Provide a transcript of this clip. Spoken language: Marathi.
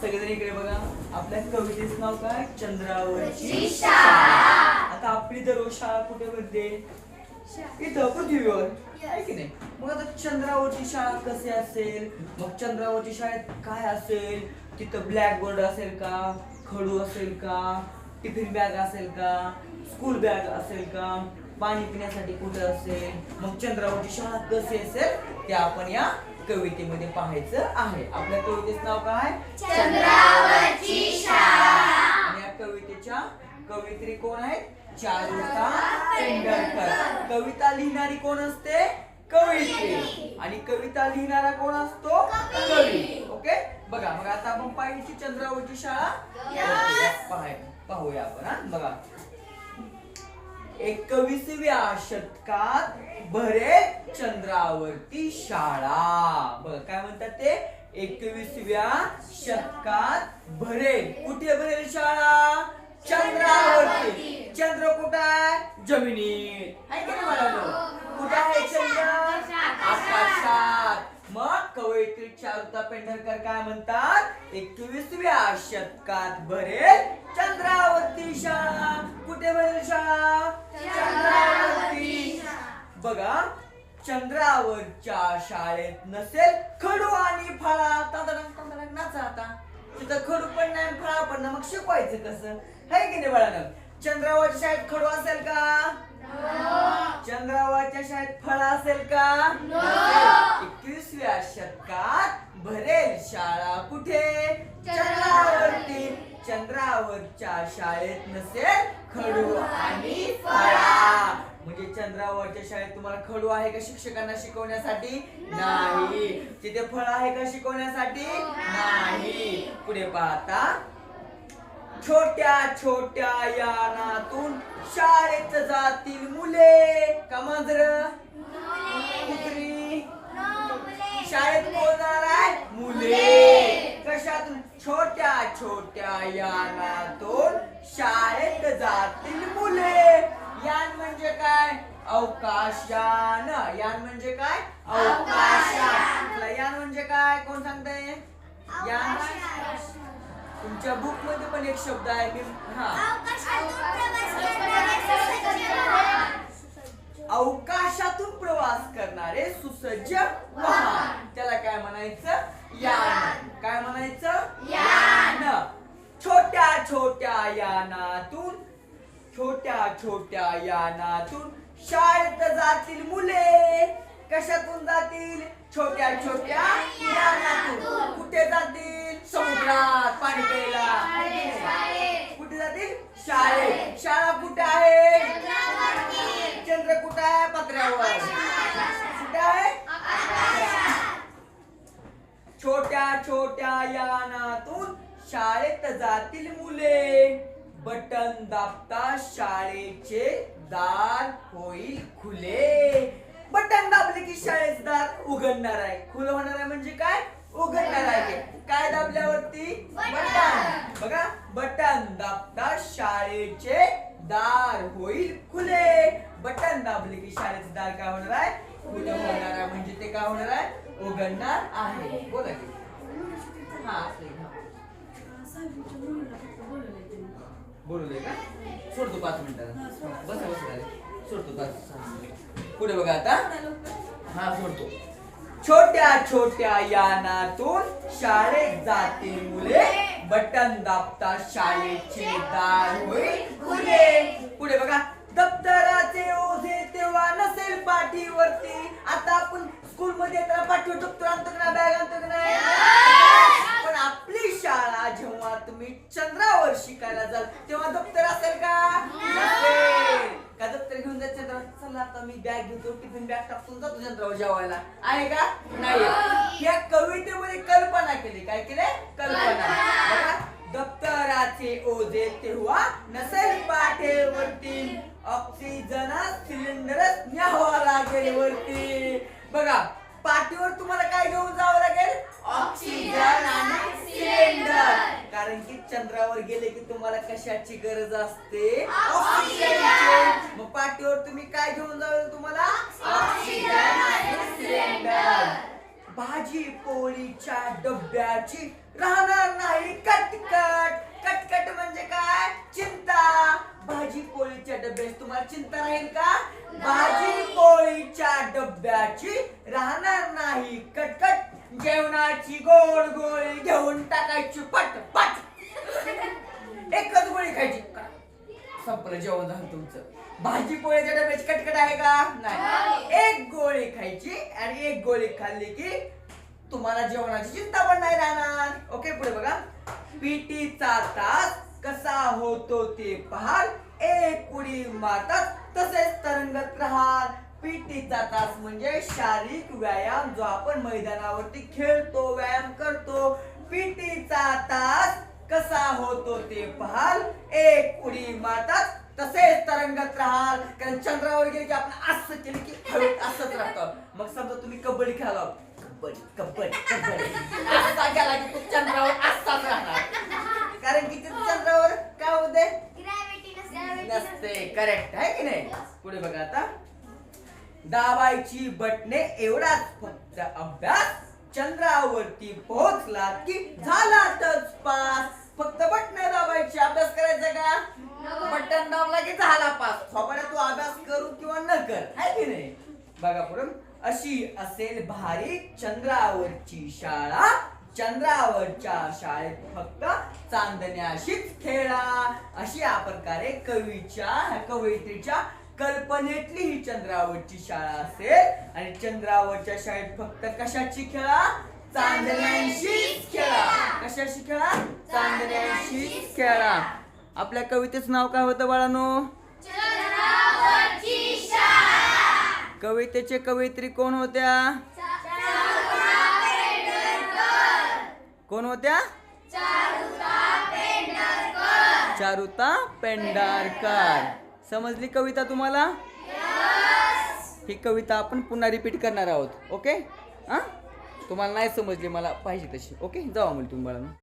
सगळेजण इकडे बघा. आपल्या कवितेचं नाव काय? चंद्रावरची आता आपली दररोज शाळा कुठे भरते? इथं पृथ्वीवर. आहे की नाही? मग आता चंद्रावरची शाळा कशी असेल? मग चंद्रावरची शाळेत काय असेल? तिथं ब्लॅक बोर्ड असेल का? खडू असेल का? टिफिन बॅग असेल का? स्कूल बॅग असेल का? पाणी पिण्यासाठी कुठे असेल? मग चंद्रावरची शाळा कशी असेल? ते आपण या कवितेमध्ये पाहायचं आहे. आपल्या कवितेचं नाव काय? चंद्रावरची शाळा. आणि या कवितेच्या कवित्री कोण आहेत? चारुता पेंढारकर कविता लिहिणारी कोण असते? कवित्री. आणि कविता लिहिणारा कोण असतो? कवी. ओके? बघा मग आता आपण पाहिजे चंद्रावरची शाळा. पाहाय पाहूया आपण हा? बघा. एकविसव्या शतकात भरेल चंद्रावरती शाळा. बघा काय म्हणतात ते? एकविसव्या शतकात भरेल. कुठे भरेल शाळा? चंद्रावरती. चंद्र कुठं आहे? जमिनीत. आहे की नाही मला कुठं आहे चंद्र? आकाशात. मग कवयित्री चारुता पेंढरकर काय म्हणतात? एकविसव्या शतकात भरेल चंद्रावरती शाळा. कुठे भरेल शाळा? चंद्रावरती बघा चंद्रावरच्या शाळेत नसेल खडू आणि फळा. तांदळांग नाचा आता तिथं खडू पण नाही फळा पण नाही. मग शिकवायचं कसं? आहे की नाही बाळानं? चंद्रावरच्या शाळेत खडू असेल का? चंद्रावरच्या शाळेत फळ असेल का? एकवीसव्या शतकात भरेल शाळा कुठे? चंद्रावरती. चंद्रावरच्या शाळेत नसेल खडू आणि फळा. म्हणजे चंद्रावरच्या शाळेत तुम्हाला खडू आहे का शिक्षकांना शिकवण्यासाठी? नाही. तिथे फळ आहे का शिकवण्यासाठी? नाही. पुढे पाहता. छोट्या छोट्या यानातून शाळेत जातील मुले. का मांजर? कुत्री. शाळेत जाणार आहे मुले. कशातून? छोट्या छोट्या यानातून शाळेत जातील मुले. यान म्हणजे काय? अवकाशयान यान म्हणजे काय? अवकाशयान यान म्हणजे काय? कोण सांगताय? यान. तुमच्या बुकमध्ये पण एक शब्द आहे. मी हा. अवकाशातून प्रवास करणारे सुसज्ज वाहन. त्याला काय म्हणायचं? यान. काय म्हणायचं? यान. छोट्या छोट्या यानातून छोट्या छोट्या यानातून शाळेत जातील मुले. कशातून जातील? छोट्या छोट्या यानातून. कुठे जातील? समुद्रात पाणी प्यायला. कुठे जातील? शाळेत. शाळा कुठे आहे? चंद्र कुठे आहे? पत्र्यावर. कुठे आहे? छोट्या छोट्या यानातून शाळेत जातील मुले. बटन दाबता शाळेचे दार होईल खुले. बटन दाबले की शाळेचे दार उघडणार आहे. खुलं होणार आहे म्हणजे काय? उघडणार आहे. काय दाबल्यावरती? बटन. बघा बटन दाबता शाळेचे दार होईल खुले. बटन दाबले की शाळेचे दार काय होणार आहे? खुलं होणार आहे. म्हणजे ते काय होणार आहे? उघडणार आहे. बोला की. हा बोलू दे का? सोडतो पाच मिनिटात बसा बसा खाली. सोडतो पाच पुढे बघा आता. हा सोडतो. छोट्या छोट्या यानातून शाळेत जातील मुले. बटन दाबता शाळेचे दार होईल खुले आता मी बॅग घेतो टिफिन बॅग टाकतो जातो चंद्रावर जेवायला. आहे का? नाही या कवितेमध्ये कल्पना केली. काय केले कल्पना. बघा. दप्तराचे ओझे तेव्हा नसेल पाठेवरती. ऑक्सिजन सिलेंडरच न्यावा लागेल वरती. बघा. पाठीवर तुम्हाला काय घेऊन जावं लागेल? ऑक्सिजन आणि सिलेंडर कारण की चंद्रावर गेले की तुम्हाला कशाची गरज असते? मग पाठीवर तुम्ही काय घेऊन जावं तुम्हाला? ऑक्सिजन आणि सिलेंडर भाजी पोळीच्या डब्याची राहणार नाही. कटकट. कटकट म्हणजे काय? चिंता. भाजी पोळीच्या डब्याची तुम्हाला चिंता राहील का? भाजी पोळीच्या डब्याची राहणार नाही. कटकट जेवणाची गोड गोळी घेऊन टाकायची पट पट एकच गोळी खायची. संपलं जेवण झालं तुमचं. भाजी पोळीच्या डब्याची कटकट आहे का? नाही. एक गोळी खायची आणि एक गोळी खाल्ली की तुम्हाला जेवणाची चिंता पण नाही राहणार. ओके पुढे बघा. पीटीचा तास कसा होतो ते पहाल. एक उडी मारतात तसेच तरंगत राहाल. पीटीचा तास म्हणजे शारीरिक व्यायाम जो आपण मैदानावरती खेळतो व्यायाम करतो. पीटीचा तास कसा होतो ते पहाल. एक उडी मारतात तसेच तरंगत राहाल. कारण चंद्रावर गेले की आपण असं केलं की असं असंच राहतं मग समजा तुम्ही कबड्डी खेळाला कबड्डी कबड्डी कबड्डी असा गेला की तो चंद्रावर असाच राहणार कारण की ते चंद्रावर काय होते नसते करेक्ट आहे की नाही? पुढे बघा आता. दाबायची बटणे एवढाच फक्त अभ्यास. चंद्रावरती पोहोचला की झालाच पास. फक्त बटणे दाबायची अभ्यास करायचा का? बटन दाबला की झाला पास. थोपाड्या तू अभ्यास करू किंवा न कर आहे की नाही? बघा पुढे. अशी असेल भारी चंद्रावरची शाळा. चंद्रावरच्या शाळेत फक्त चांदण्याशीच खेळा. अशी या प्रकारे कवीच्या कवयित्रीच्या कल्पनेतली ही चंद्रावरची शाळा असेल. आणि चंद्रावरच्या शाळेत फक्त कशाची खेळा? चांदण्यांशीच खेळा. कशाशी खेळा? चांदण्यांशीच खेळा. आपल्या कवितेचं नाव काय होतं बाळानो? कवितेचे कवयित्री कोण होत्या? कोण होत्या? चारुता पेंढारकर. समजली कविता तुम्हाला? ही कविता आपण पुन्हा रिपीट करणार आहोत. ओके हां? तुम्हाला नाही समजली मला पाहिजे तशी. ओके जाऊ मुली तुम्हाला